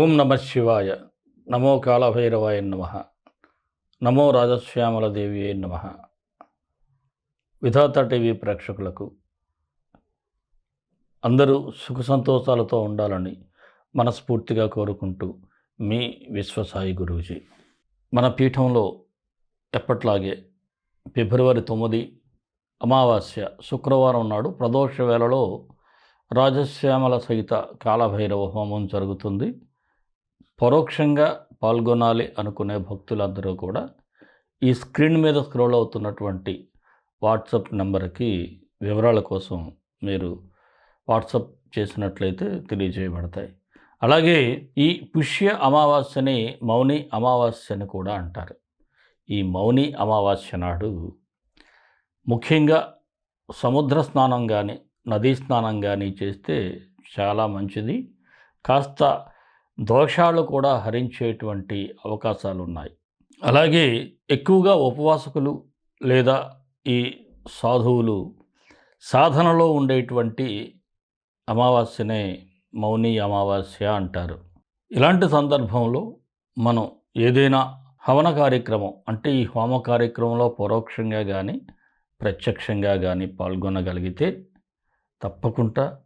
ఓం నమ శివాయ. నమో కాళభైరవాయ నమ. నమో రాజశ్యామల దేవి నమ. విధాత టీవీ ప్రేక్షకులకు అందరూ సుఖ సంతోషాలతో ఉండాలని మనస్ఫూర్తిగా కోరుకుంటూ మీ విశ్వసాయి గురూజీ. మన పీఠంలో ఎప్పట్లాగే ఫిబ్రవరి తొమ్మిది అమావాస్య శుక్రవారం నాడు ప్రదోష వేళలో రాజశ్యామల సహిత కాలభైరవ హోమం జరుగుతుంది. పరోక్షంగా పాల్గొనాలి అనుకునే భక్తులందరూ కూడా ఈ స్క్రీన్ మీద స్క్రోల్ అవుతున్నటువంటి వాట్సప్ నెంబర్కి వివరాల కోసం మీరు వాట్సాప్ చేసినట్లయితే తెలియజేయబడతాయి. అలాగే ఈ పుష్య అమావాస్యని మౌని అమావాస్య అని కూడా అంటారు. ఈ మౌని అమావాస్య నాడు ముఖ్యంగా సముద్ర స్నానం కానీ నదీ స్నానం కానీ చేస్తే చాలా మంచిది. కాస్త దోషాలు కూడా హరించేటువంటి అవకాశాలు ఉన్నాయి అలాగే ఎక్కువగా ఉపవాసకులు లేదా ఈ సాధువులు సాధనలో ఉండేటువంటి అమావాస్యనే మౌని అమావాస్య అంటారు. ఇలాంటి సందర్భంలో మనం ఏదైనా హవన కార్యక్రమం అంటే ఈ హోమ కార్యక్రమంలో పరోక్షంగా కానీ ప్రత్యక్షంగా కానీ పాల్గొనగలిగితే తప్పకుండా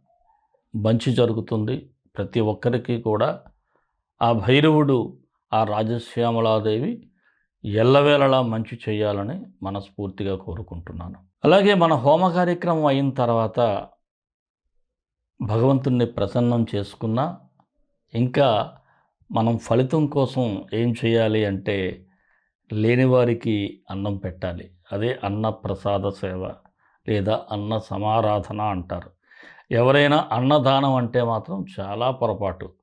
మంచి జరుగుతుంది. ప్రతి ఒక్కరికి కూడా ఆ భైరవుడు ఆ రాజశ్యామలాదేవి ఎల్లవేళలా మంచి చేయాలని మనస్ఫూర్తిగా కోరుకుంటున్నాను. అలాగే మన హోమ కార్యక్రమం అయిన తర్వాత భగవంతుణ్ణి ప్రసన్నం చేసుకున్నా ఇంకా మనం ఫలితం కోసం ఏం చేయాలి అంటే లేనివారికి అన్నం పెట్టాలి. అదే అన్న ప్రసాద సేవ లేదా అన్న సమారాధన అంటారు. ఎవరైనా అన్నదానం అంటే మాత్రం చాలా పొరపాటు.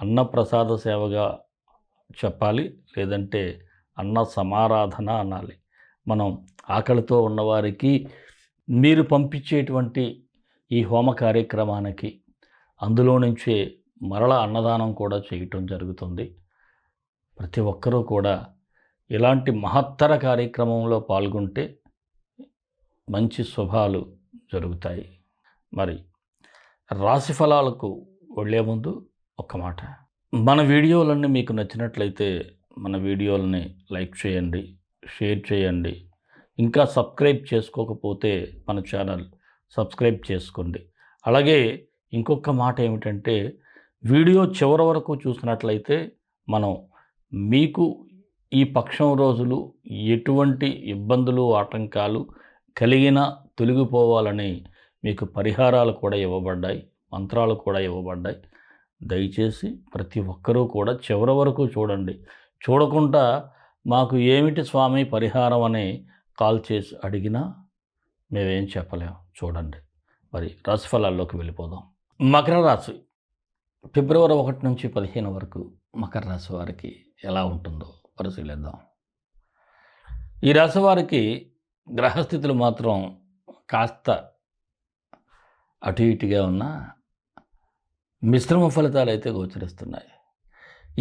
అన్న ప్రసాద సేవగా చెప్పాలి లేదంటే అన్న సమారాధన అనాలి. మనం ఆకలితో ఉన్నవారికి మీరు పంపించేటువంటి ఈ హోమ కార్యక్రమానికి అందులో నుంచే మరల అన్నదానం కూడా చేయటం జరుగుతుంది. ప్రతి ఒక్కరూ కూడా ఇలాంటి మహత్తర కార్యక్రమంలో పాల్గొంటే మంచి శుభాలు జరుగుతాయి. మరి రాశి ఫలాలకు వెళ్ళే ముందు ఒక్క మాట. మన వీడియోలన్నీ మీకు నచ్చినట్లయితే మన వీడియోలని లైక్ చేయండి షేర్ చేయండి. ఇంకా సబ్స్క్రైబ్ చేసుకోకపోతే మన ఛానల్ సబ్స్క్రైబ్ చేసుకోండి. అలాగే ఇంకొక మాట ఏమిటంటే వీడియో చివరి వరకు చూసినట్లయితే మనం మీకు ఈ పక్షం రోజులు ఎటువంటి ఇబ్బందులు ఆటంకాలు కలిగిన తొలగిపోవాలని మీకు పరిహారాలు కూడా ఇవ్వబడ్డాయి మంత్రాలు కూడా ఇవ్వబడ్డాయి. దయచేసి ప్రతి ఒక్కరూ కూడా చివరి వరకు చూడండి. చూడకుండా మాకు ఏమిటి స్వామి పరిహారం అని కాల్ చేసి అడిగినా మేమేం చెప్పలేం. చూడండి. మరి రాశిఫలాల్లోకి వెళ్ళిపోదాం. మకర రాశి. ఫిబ్రవరి ఒకటి నుంచి పదిహేను వరకు మకర రాశి వారికి ఎలా ఉంటుందో పరిశీలిద్దాం. ఈ రాశి వారికి గ్రహస్థితులు మాత్రం కాస్త అటు ఇటుగా ఉన్న మిశ్రమ ఫలితాలు అయితే గోచరిస్తున్నాయి.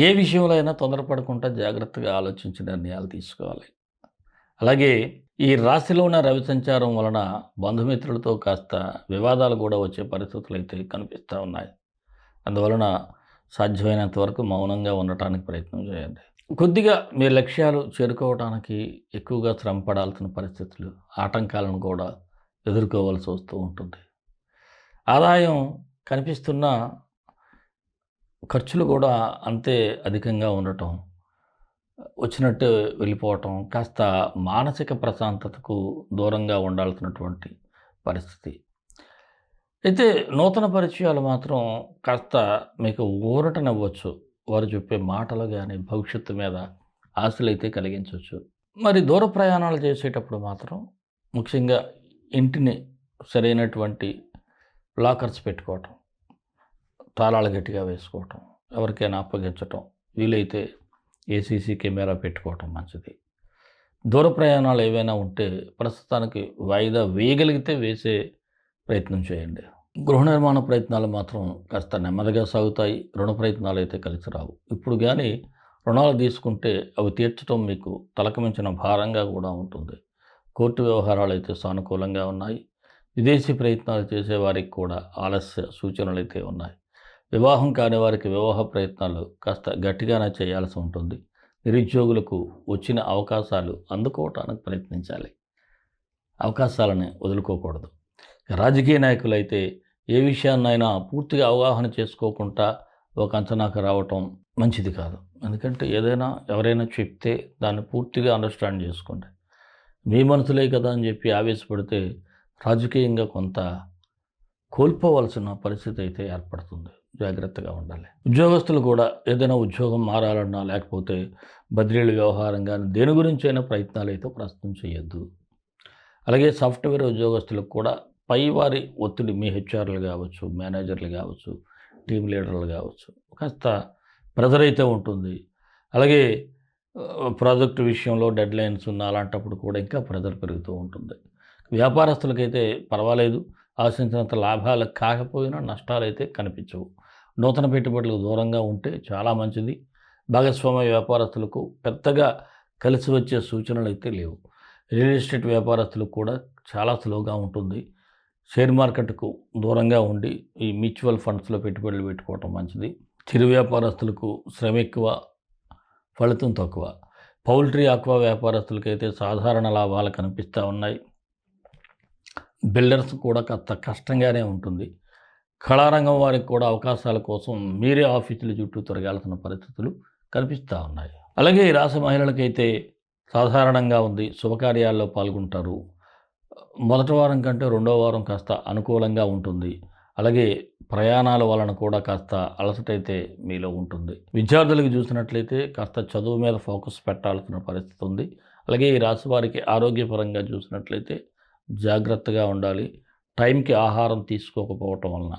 ఏ విషయంలో అయినా తొందరపడకుండా జాగ్రత్తగా ఆలోచించి నిర్ణయాలు తీసుకోవాలి. అలాగే ఈ రాశిలో ఉన్న రవి సంచారం వలన బంధుమిత్రులతో కాస్త వివాదాలు కూడా వచ్చే పరిస్థితులు అయితే కనిపిస్తూ ఉన్నాయి. అందువలన సాధ్యమైనంత వరకు మౌనంగా ఉండటానికి ప్రయత్నం చేయండి. కొద్దిగా మీ లక్ష్యాలు చేరుకోవడానికి ఎక్కువగా శ్రమ పడాల్సిన పరిస్థితులు ఆటంకాలను కూడా ఎదుర్కోవాల్సి వస్తూ ఉంటుంది. ఆదాయం కనిపిస్తున్న ఖర్చులు కూడా అంతే అధికంగా ఉండటం వచ్చినట్టు వెళ్ళిపోవటం కాస్త మానసిక ప్రశాంతతకు దూరంగా ఉండాల్సినటువంటి పరిస్థితి. అయితే నూతన పరిచయాలు మాత్రం కాస్త మీకు ఊరటనివ్వచ్చు. వారు చెప్పే మాటలు కానీ భవిష్యత్తు మీద ఆశలు అయితే కలిగించవచ్చు మరి దూర ప్రయాణాలు చేసేటప్పుడు మాత్రం ముఖ్యంగా ఇంటిని సరైనటువంటి లాకర్స్ పెట్టుకోవటం తాళాలు గట్టిగా వేసుకోవటం ఎవరికైనా అప్పగించటం వీలైతే ఏసీసీ కెమెరా పెట్టుకోవటం మంచిది. దూర ప్రయాణాలు ఏవైనా ఉంటే ప్రస్తుతానికి వాయిదా వేయగలిగితే వేసే ప్రయత్నం చేయండి. గృహ నిర్మాణ ప్రయత్నాలు మాత్రం కాస్త నెమ్మదిగా సాగుతాయి రుణ ప్రయత్నాలు అయితే కలిసి రావు. ఇప్పుడు కానీ రుణాలు తీసుకుంటే అవి తీర్చడం మీకు తలకమించిన భారంగా కూడా ఉంటుంది. కోర్టు వ్యవహారాలు అయితే సానుకూలంగా ఉన్నాయి. విదేశీ ప్రయత్నాలు చేసే వారికి కూడా ఆలస్య సూచనలు అయితే ఉన్నాయి. వివాహం కాని వారికి వివాహ ప్రయత్నాలు కాస్త గట్టిగానే చేయాల్సి ఉంటుంది. నిరుద్యోగులకు వచ్చిన అవకాశాలు అందుకోవటానికి ప్రయత్నించాలి. అవకాశాలని వదులుకోకూడదు. రాజకీయ నాయకులైతే ఏ విషయాన్నైనా పూర్తిగా అవగాహన చేసుకోకుండా ఒక అంచనాకు రావటం మంచిది కాదు. ఎందుకంటే ఏదైనా ఎవరైనా చెప్తే దాన్ని పూర్తిగా అండర్స్టాండ్ చేసుకోండి. మీ మనసులే కదా అని చెప్పి ఆవేశపడితే రాజకీయంగా కొంత కోల్పోవలసిన పరిస్థితి అయితే ఏర్పడుతుంది. జాగ్రత్తగా ఉండాలి. ఉద్యోగస్తులు కూడా ఏదైనా ఉద్యోగం మారాలన్నా లేకపోతే బదిలీల వ్యవహారం కానీ దేని గురించైనా ప్రయత్నాలు అయితే ప్రస్తుతం చేయొద్దు అలాగే సాఫ్ట్వేర్ ఉద్యోగస్తులకు కూడా పైవారి ఒత్తిడి మీ హెచ్ఆర్లు కావచ్చు మేనేజర్లు కావచ్చు టీం లీడర్లు కావచ్చు కాస్త ప్రెజర్ అయితే ఉంటుంది. అలాగే ప్రాజెక్టు విషయంలో డెడ్ లైన్స్ ఉన్న అలాంటప్పుడు కూడా ఇంకా ప్రెజర్ పెరుగుతూ ఉంటుంది. వ్యాపారస్తులకైతే పర్వాలేదు. ఆశించినంత లాభాలు కాకపోయినా నష్టాలు అయితే కనిపించవు. నూతన పెట్టుబడులకు దూరంగా ఉంటే చాలా మంచిది. భాగస్వామ్య వ్యాపారస్తులకు పెద్దగా కలిసి వచ్చే సూచనలు అయితే లేవు. రియల్ ఎస్టేట్ వ్యాపారస్తులకు కూడా చాలా స్లోగా ఉంటుంది. షేర్ మార్కెట్కు దూరంగా ఉండి ఈ మ్యూచువల్ ఫండ్స్లో పెట్టుబడులు పెట్టుకోవటం మంచిది. చిరు వ్యాపారస్తులకు శ్రమ ఎక్కువ ఫలితం తక్కువ. పౌల్ట్రీ ఆక్వా వ్యాపారస్తులకైతే సాధారణ లాభాలు కనిపిస్తూ ఉన్నాయి. బిల్డర్స్ కూడా కాస్త కష్టంగానే ఉంటుంది. కళారంగం వారికి కూడా అవకాశాల కోసం మీరే ఆఫీసుల చుట్టూ తిరగాల్సిన పరిస్థితులు కనిపిస్తూ ఉన్నాయి. అలాగే ఈ రాశి మహిళలకైతే సాధారణంగా ఉంది శుభకార్యాల్లో పాల్గొంటారు. మొదటి వారం కంటే రెండో వారం కాస్త అనుకూలంగా ఉంటుంది. అలాగే ప్రయాణాల వలన కూడా కాస్త అలసటైతే మీలో ఉంటుంది. విద్యార్థులకు చూసినట్లయితే కాస్త చదువు మీద ఫోకస్ పెట్టాల్సిన పరిస్థితి ఉంది. అలాగే ఈ రాశి వారికి ఆరోగ్యపరంగా చూసినట్లయితే జాగ్రత్తగా ఉండాలి. టైంకి ఆహారం తీసుకోకపోవటం వలన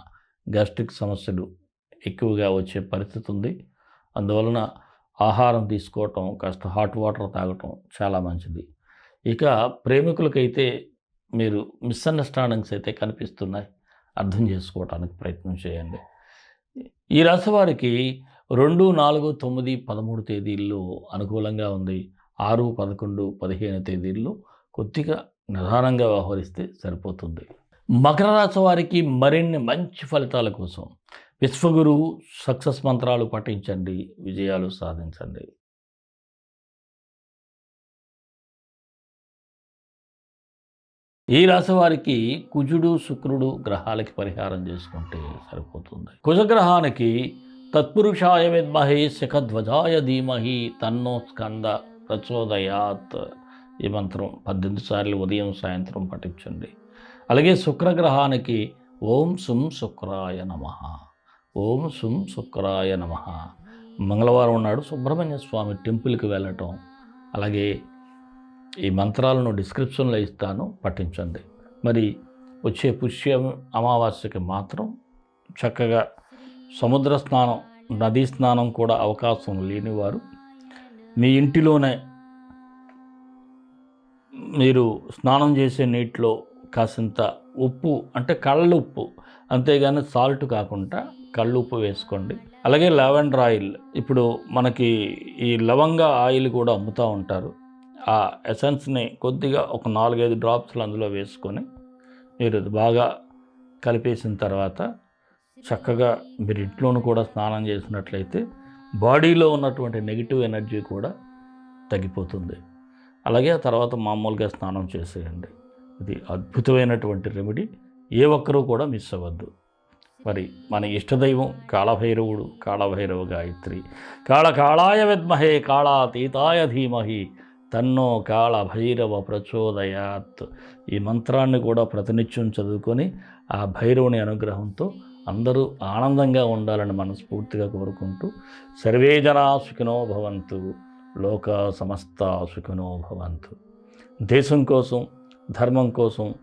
గ్యాస్ట్రిక్ సమస్యలు ఎక్కువగా వచ్చే పరిస్థితి ఉంది. అందువలన ఆహారం తీసుకోవటం కాస్త హాట్ వాటర్ తాగటం చాలా మంచిది. ఇక ప్రేమికులకైతే మీరు మిస్అండర్స్టాండింగ్స్ అయితే కనిపిస్తున్నాయి. అర్థం చేసుకోవడానికి ప్రయత్నం చేయండి. ఈ రాశి వారికి రెండు నాలుగు తొమ్మిది పదమూడు తేదీల్లో అనుకూలంగా ఉంది. ఆరు పదకొండు పదిహేను తేదీల్లో కొద్దిగా నిదానంగా వ్యవహరిస్తే సరిపోతుంది. మకర రాశి వారికి మరిన్ని మంచి ఫలితాల కోసం విశ్వగురువు సక్సెస్ మంత్రాలు పఠించండి విజయాలు సాధించండి. ఈ రాశి వారికి కుజుడు శుక్రుడు గ్రహాలకి పరిహారం చేసుకుంటే సరిపోతుంది. కుజగ్రహానికి తత్పురుషాయ విద్మహే శిఖధ్వజాయ ధీమహి తన్నో స్కంద ప్రచోదయాత్. ఈ మంత్రం పద్దెనిమిది సార్లు ఉదయం సాయంత్రం పఠించండి. అలాగే శుక్రగ్రహానికి ఓం సుం శుక్రాయ నమ. ఓం సుం శుక్రాయ నమ. మంగళవారం నాడు సుబ్రహ్మణ్య స్వామి టెంపుల్కి వెళ్ళటం అలాగే ఈ మంత్రాలను డిస్క్రిప్షన్లో ఇస్తాను పఠించండి. మరి వచ్చే పుష్య అమావాస్యకి మాత్రం చక్కగా సముద్ర స్నానం నదీ స్నానం కూడా అవకాశం లేనివారు మీ ఇంటిలోనే మీరు స్నానం చేసే నీటిలో కాసింత ఉప్పు అంటే కళ్ళ ఉప్పు అంతేగాని సాల్ట్ కాకుండా కళ్ళు ఉప్పు వేసుకోండి. అలాగే లెవెండర్ ఆయిల్ ఇప్పుడు మనకి ఈ లవంగ ఆయిల్ కూడా అమ్ముతూ ఉంటారు. ఆ ఎసెన్స్ని కొద్దిగా ఒక నాలుగైదు డ్రాప్స్లు అందులో వేసుకొని మీరు బాగా కలిపేసిన తర్వాత చక్కగా మీరు ఇంట్లోనూ కూడా స్నానం చేసినట్లయితే బాడీలో ఉన్నటువంటి నెగిటివ్ ఎనర్జీ కూడా తగ్గిపోతుంది. అలాగే ఆ తర్వాత మామూలుగా స్నానం చేసేయండి. ఇది అద్భుతమైనటువంటి రెమెడీ. ఏ ఒక్కరూ కూడా మిస్ అవ్వద్దు. మరి మన ఇష్టదైవం కాళభైరవుడు కాళభైరవ గాయత్రి. కాళ కాళాయ విద్మహే కాళాతీతాయ ధీమహి తన్నో కాళ భైరవ ప్రచోదయాత్. ఈ మంత్రాన్ని కూడా ప్రతినిత్యం చదువుకొని ఆ భైరవుని అనుగ్రహంతో అందరూ ఆనందంగా ఉండాలని మనస్ఫూర్తిగా కోరుకుంటూ సర్వే జనా సుఖినో భవంతు. లోక సమస్త సుఖినో భవంతు. దేశం కోసం ధర్మం కోసం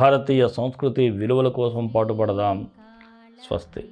భారతీయ సంస్కృతి విలువల కోసం పాటుపడదాం. స్వస్తి.